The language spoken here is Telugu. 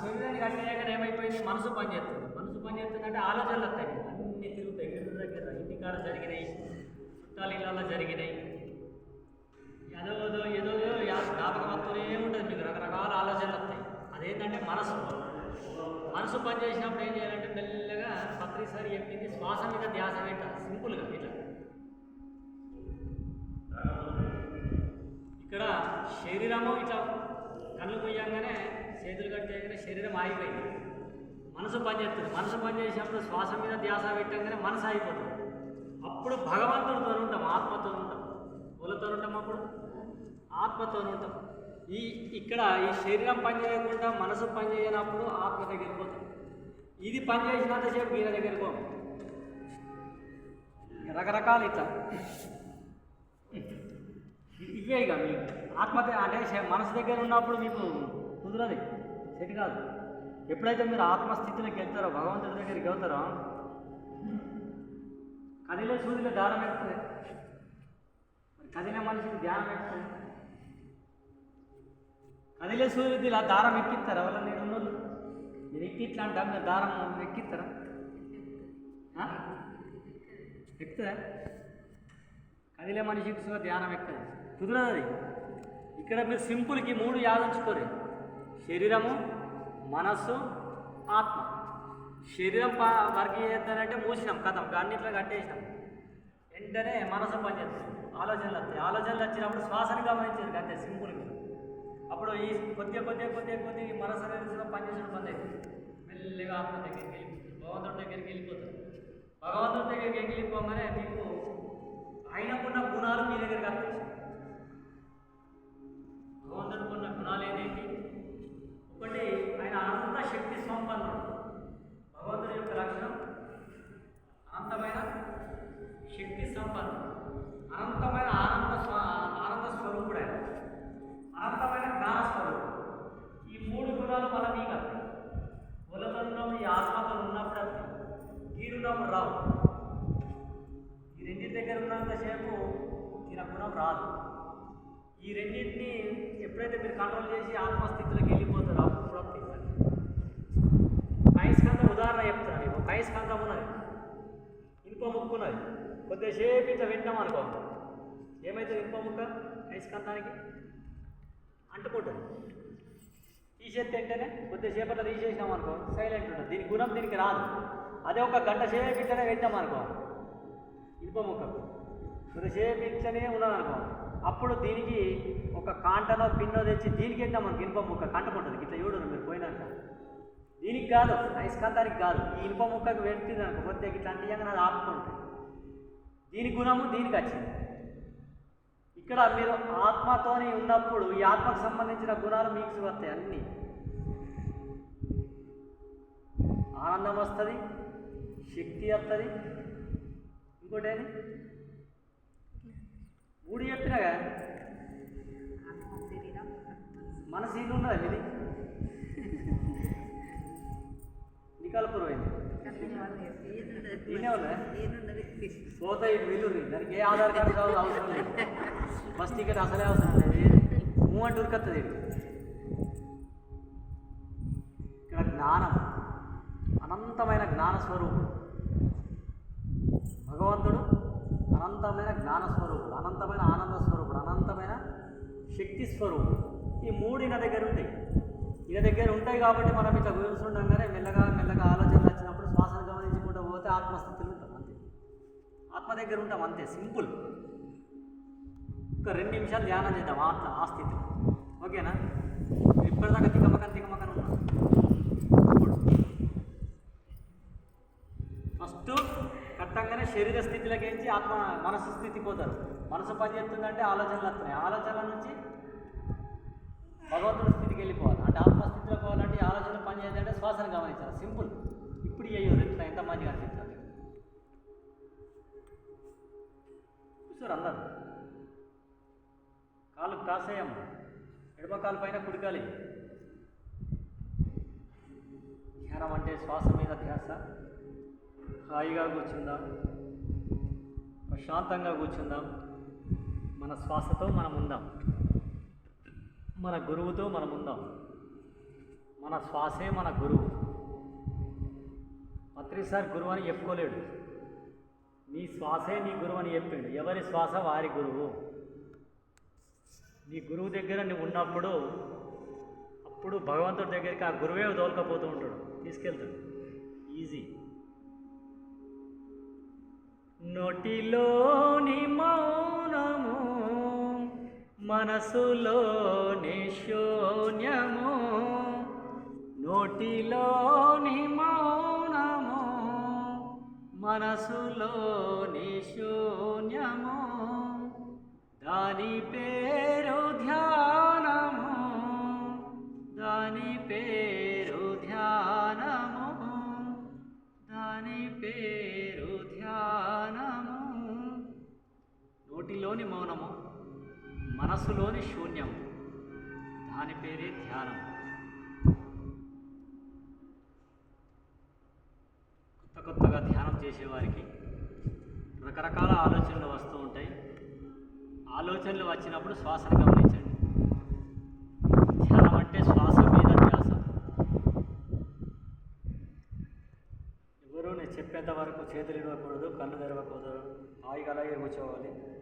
శరీరాన్ని కట్టేయగానే ఏమైపోయింది? మనసు పనిచేస్తుంది మనసు పనిచేస్తుందంటే ఆలోచనలు వస్తాయి. అన్ని తిరుగుతాయి. ఎదురు దగ్గర ఇంటికాడ జరిగినాయి చుట్టాల ఇళ్ళల్లో జరిగినాయి. ఏదో ఏదో ఏదో జ్ఞాపకం వస్తూనే ఉంటుంది మీకు. రకరకాల ఆలోచనలు వస్తాయి. అదేంటంటే మనసు. మనసు పని చేసినప్పుడు ఏం చేయాలంటే మెల్లగా పత్రిసారి చెప్పింది శ్వాస మీద ధ్యాస పెట్ట సింపుల్గా ఇట్లా. ఇక్కడ శరీరము ఇట్లా కళ్ళు పోయంగానే చేతులు కట్టేయగానే శరీరం ఆగిపోయింది. మనసు పనిచేస్తుంది మనసు పనిచేసినప్పుడు శ్వాస మీద ధ్యాస పెట్టంగానే మనసు ఆగిపోతుంది. అప్పుడు భగవంతుడితో ఉంటాం ఆత్మతో ఉంటాం. వాళ్ళతో ఉంటాం అప్పుడు? ఆత్మతో ఉంటాం. ఈ ఇక్కడ ఈ శరీరం పని చేయకుండా మనసు పనిచేయనప్పుడు ఆత్మ దగ్గరికి పోతాం. ఇది పని చేసినంతసేపు ఈయన దగ్గరికి పోం. రకరకాలు ఇట్లా. ఇవే ఇక మీకు. ఆత్మహత్య అంటే మనసు దగ్గర ఉన్నప్పుడు మీకు కుదరదు. సెట్ కాదు. ఎప్పుడైతే మీరు ఆత్మస్థితిలోకి వెళ్తారో భగవంతుడి దగ్గరికి వెళ్తారో కదిలే సూర్యుల దారం ఎక్కుతుంది మరి కదిలే మనిషికి ధ్యానం ఎక్కుతుంది కదిలే సూర్యుడు ఇలా దారం ఎక్కిస్తారా? వాళ్ళ నేను ఉన్నోళ్ళు? నేను ఎక్కి ఇట్లా అంటా మీరు దారం ఎక్కిస్తారా? ఎక్కుతుందా కదిలే మనిషికి ధ్యానం ఎక్కదు. కుదరదు అది. ఇక్కడ మీరు సింపుల్కి మూడు యాదించుకోరు శరీరము మనస్సు ఆత్మ. శరీరం ప వర్క్ చేద్దానంటే మూసినాం కథం. అన్నిట్లో కట్టేసినాం. వెంటనే మనసు పనిచేస్తుంది. ఆలోచనలు వస్తాయి. ఆలోచనలు వచ్చినప్పుడు శ్వాసను గమనించారు అంతే సింపుల్గా. అప్పుడు ఈ కొద్దిగా కొద్దిగా కొద్దిగా కొద్దిగా ఈ మనసు అనేది పనిచేసిన పని మెల్లిగా ఆత్మ దగ్గరికి వెళ్ళిపోతుంది. భగవంతుడి దగ్గరికి వెళ్ళిపోతుంది. భగవంతుడి దగ్గరికి వెళ్ళిపోగానే శక్తి అనంతమైన ఆనంద ఆనంద స్వరూపుడు ఆయన. అనంతమైన జ్ఞాన స్వరూపుడు. ఈ మూడు గుణాలు మన మీకు వస్తాయి ఈ ఆత్మతో ఉన్నప్పుడు వస్తాయి రావు. ఈ రెండింటి దగ్గర ఉన్నంతసేపు ఈయన గుణం రాదు. ఈ రెండింటిని ఎప్పుడైతే మీరు కంట్రోల్ చేసి ఆత్మస్థితిలోకి వెళ్ళిపోతారో అప్పుడు వస్తాయి అయస్కాంతం ఉదాహరణ చెప్తున్నాను మీకు. అయస్కాంతం ఉన్నది. ఇనుప ముక్కున్నది కొద్దిసేపు ఇట్లా వింటాం అనుకో. ఏమవుతుంది ఇనుప ముక్క? అయస్కాంతానికి అంటుకుంటుంది. తీసేస్తే కొద్దిసేపు కొద్దిసేపట్లో తీసేసినాం అనుకో సైలెంట్ ఉంటుంది. దీని గుణం దీనికి రాదు. అదే ఒక గంట సేపు ఇట్లనే పెట్టాం అనుకో. ఇనుప ముక్కకు కొద్దిసేపు ఇట్లనే ఉన్నదనుకో అప్పుడు దీనికి ఒక కాంటనో పిన్నో తెచ్చి దీనికి పెట్టాం మనకి ఇనుప ముక్క కంటుకుంటుంది. ఇట్లా చూడరు మీరు పోయినాక. దీనికి కాదు అయస్కాంతానికి కాదు. ఈ ఇనుప ముక్కకు పెట్టింది అనుకో కొద్దిగా ఇట్లా అంటే అది ఆపుకుంటుంది. దీని గుణము దీనికి వచ్చింది. ఇక్కడ మీరు ఆత్మతోని ఉన్నప్పుడు ఈ ఆత్మకు సంబంధించిన గుణాలు మీకు వస్తాయి అన్నీ. ఆనందం వస్తుంది శక్తి వస్తుంది. ఇంకోటి ఏది? మూడు చెప్పినాగా మనసు ఇల్లు ఉన్నదా మీది? దానికి ఏ ఆధార్ కార్డు కావాలి అవసరం లేదు. బస్ టికెట్ అసలే అవసరం లేదు. మూమెంట్ ఉరికొస్తుంది ఇక్కడ జ్ఞానం. అనంతమైన జ్ఞాన స్వరూపుడు భగవంతుడు అనంతమైన జ్ఞాన స్వరూపుడు అనంతమైన ఆనంద స్వరూపుడు అనంతమైన శక్తి స్వరూపుడు ఈ మూడు ఈయన దగ్గర ఉంటాయి. ఈయన దగ్గర ఉంటాయి కాబట్టి మనం ఇట్లా కూర్చుండగానే మెల్లగా మెల్లగా శ్వాసను గమనించుకుంటూ ఆత్మస్థితిలో ఉంటాం అంతే. ఆత్మ దగ్గర ఉంటాం అంతే సింపుల్. ఒక రెండు నిమిషాలు ధ్యానం చేద్దాం ఆత్మ ఆ స్థితిలో ఓకేనా? ఇప్పటిదాకా తికమకన్ తికమకన్ ఉన్నాం. ఫస్ట్ కట్టంగానే శరీర స్థితిలోకి ఎంచి ఆత్మ మనసు స్థితి పోతారు. మనసు పని చేస్తుందంటే ఆలోచనలు వస్తున్నాయి. ఆలోచనల నుంచి భగవంతుడి స్థితికి వెళ్ళిపోవాలి. అంటే ఆత్మస్థితిలో పోవాలంటే ఆలోచన ఆలోచనలు పని చేయాలంటే శ్వాసను గమనించాలి. సింపుల్. ఇప్పుడు చేయరు ఎంత మంచిగా అనిపిస్తుంది అందరు కాలు కాసేయం ఎడమ కాలు పైన కుడికాలి. ధ్యానం అంటే శ్వాస మీద ధ్యాస. హాయిగా కూర్చుందాం. ప్రశాంతంగా కూర్చుందాం. మన శ్వాసతో మనం ఉందాం. మన గురువుతో మనం ఉందాం. మన శ్వాసే మన గురువు. పత్రిసారి గురువు అని చెప్పుకోలేడు. నీ శ్వాసే నీ గురువు అని చెప్పిండు. ఎవరి శ్వాస? వారి గురువు. నీ గురువు దగ్గర నువ్వు ఉన్నప్పుడు అప్పుడు భగవంతుడి దగ్గరికి ఆ గురువే తోలుకపోతూ ఉంటాడు. తీసుకెళ్తాడు. ఈజీ నోటిలోని మౌనము మనసులోని శూన్యము నోటిలోని మౌ మనసులోని శూన్యము దాని పేరు ధ్యానము దాని పేరు ధ్యానము దాని పేరు ధ్యానము. నోటిలోని మౌనము మనసులోని శూన్యము దాని పేరే ధ్యానం చేసేవారికి రకరకాల ఆలోచనలు వస్తూ ఉంటాయి. ఆలోచనలు వచ్చినప్పుడు శ్వాసను గమనించండి. ధ్యానం అంటే శ్వాస మీద ధ్యాస. ఎవరు నేను చెప్పేంత వరకు చేతులు ఇవ్వకూడదు కళ్ళు తెరవకూడదు హాయిగా అలాగే కూర్చోవాలి